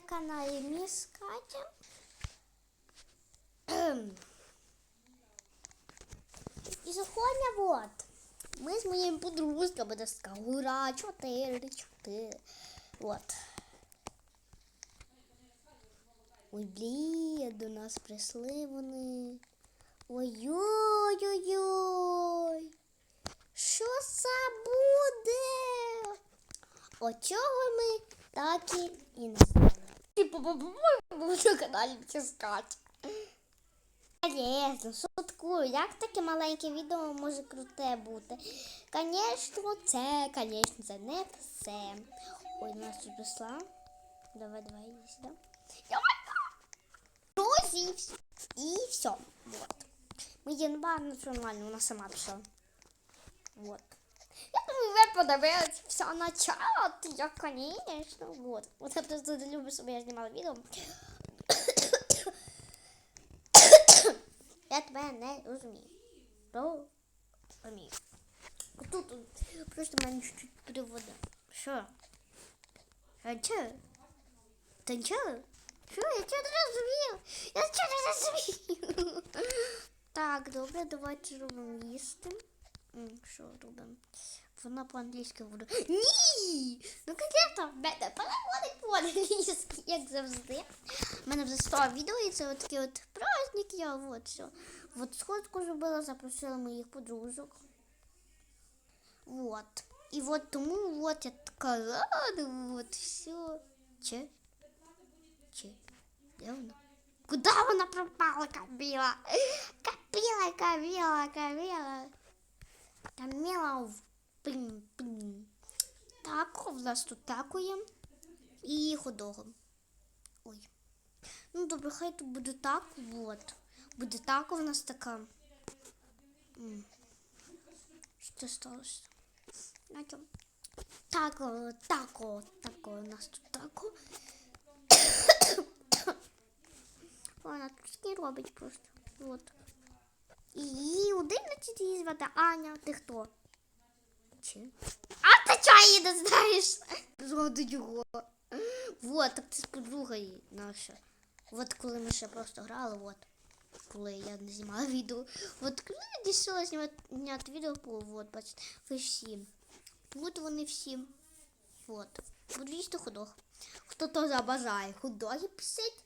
на каналі Міс Катя. І сьогодні от. Ми з моїми подружками десь така гура 4 4. От. Ой, блін, до нас прийшли вони. Ой-ой-ой-ой. Що це буде? Оцього ми так і не. Типу, по-моєму, на каналі тискати. Звісно, як таке маленьке відео може круте бути? Звісно, це, звісно, це не все. Ой, нас тут прийшла. Давай, давай, иди сюда. Друзі, і все. Вот. Ми є нормально, вона сама пішла. Вот. Я думаю, ви подивились все на чат. Я, конечно, вот. Вот я просто не люблю, щоб я знімала відео. я тебе не розумію. Розумію. Тут просто мене чуть-чуть перевода. Що? А чо? Та нічого? Що? Я чого не розумію? Я чого не розумію? Так, добре, давайте зробимо їсти. Що робимо? Вона по-англійськи буде. Ні! Ну звісно, мене переводить по-англійськи, як завжди. У мене вже 100 відео, і це от от праздник, я от все. От сходку зробила, запросила моїх подружок. Вот. І от тому от я така рада, от все. Че? Че? Де вона? Куди вона пропала, Каміла? Каміла, Каміла, Каміла. Каміла в пин, пин. Тако, в нас тут тако є. І ходого. Ой. Ну добре, хай тут буде так, вот. Буде тако в нас така. М. Що сталося? На чому? Тако, тако, у нас тут тако. Вона тут не робить просто. Вот. І її 11 її звати Аня. Ти хто? Чи? А ти чого її не знаєш? Згоду його. Вот, так це з подругою наша. От коли ми ще просто грали, от. Коли я не знімала відео. От коли я дійшла зняти відео, от, бачите, ви всі. От вони всі. От. Буду їсти. Хто то забажає ходоги писать,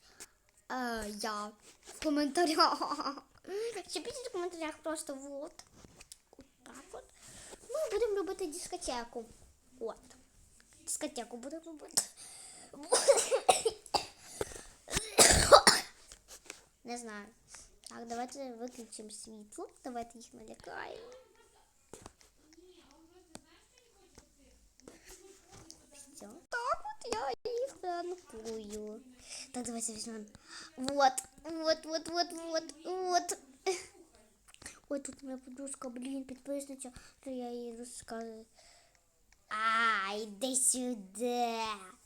е, я в коментарях. Ще пишіть в коментарях просто вот. От так от. Ну, будемо робити дискотеку. От. Дискотеку будемо робити. Не знаю. Так, давайте виключимо світло. Давайте їх налякаємо. их ранкую. Так, давайте возьмем. Вот, вот, вот, вот, вот, вот. Ой, тут моя подружка, блин, підписниця, що я їй розказую. А, іди сюди.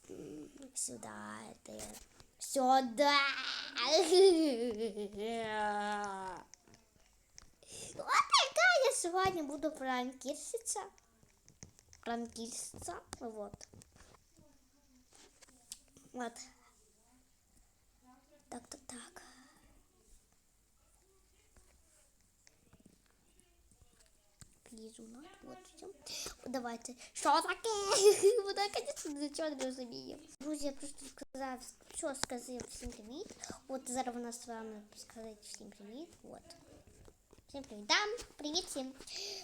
М, Сюди, ти. Сюди. Вот така я сьогодні буду пранкірщиця. Пранкірщиця. Вот. Вот. Так, так, так. Лізуна, вот все. Давайте. Що таке? Вона, конечно, нічого не розуміє. Друзі, я просто сказав, що сказав всім привіт. От зараз вона з вами сказати всім привіт. От. Всім привіт. Да, привіт всім.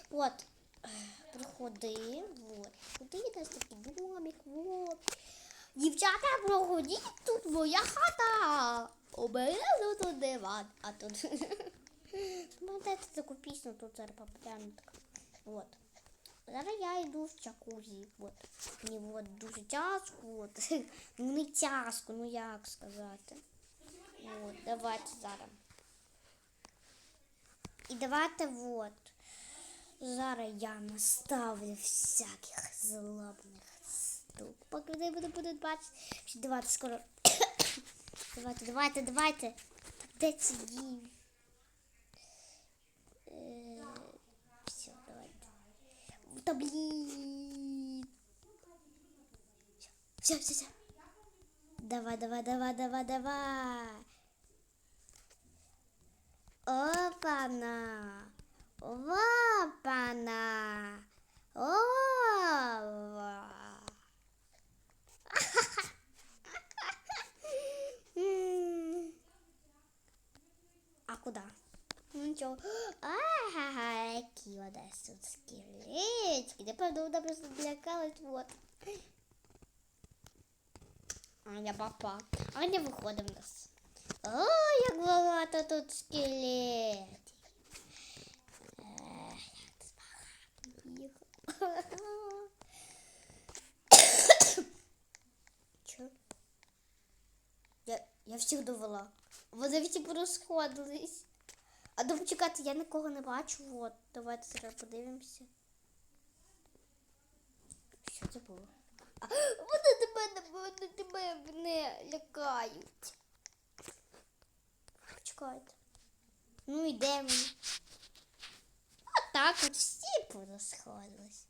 От. Е, Проходи. Вот. Куди у нас такий домик, вот. Дівчата, проходіть, тут моя хата. Обережно тут диван, а тут. Пам'ятаєте таку пісню, тут зараз популярна така. Вот. Зараз я йду в джакузі. Вот. Мені от дуже тяжко. От. Ну не тяжко, ну як сказати. От, давайте зараз. І давайте вот. Зараз я наставлю всяких злобних штук. Поки вони будуть бачити. Давайте скоро. давайте, давайте, давайте. Так де ці дії? Е, Все, давайте. Та блін. Все, все, все. Давай, давай, давай, давай, давай. Опана. А куда? Ну ничего. Ага, какие у нас тут скелетики. Да правда, да просто злякалась, вот. Аня папа. Аня виходить в нас. О, як багато тут скелетів. Ех, як тут багато їх. Чо? Я, я всіх довела. Вони всі порозходились. А ну почекайте, я нікого не бачу. От, давайте зараз подивимося. Що це було? А, вони тебе, вони тебе не лякають. Почекайте. Ну йде вони. А так от всі порозходились.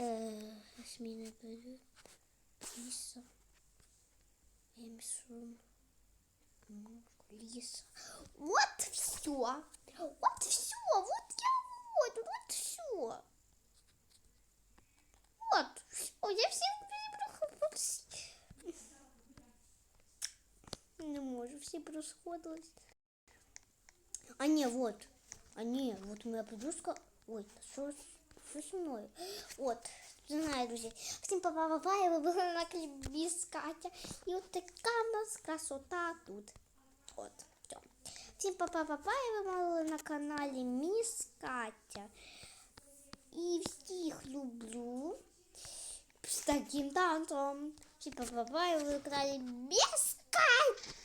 Е, Сміна беру. Ліса. Емсун. Ліса. Вот все. Вот все. Вот я вот. Вот все. Вот. О, я всіх перебрала. Не можу, всі розходились. А ні, вот. А ні, вот моя подружка. Ой, що, що зі мною? От, не знаю, друзі. Всім папа папа, і ви були на клібі з Катя. І от така в нас красота тут. От, все. Всім папа папа, і ви були на каналі Міс Катя. І всіх люблю з таким танцем. Всім папа папа, і ви на каналі Міс Катя.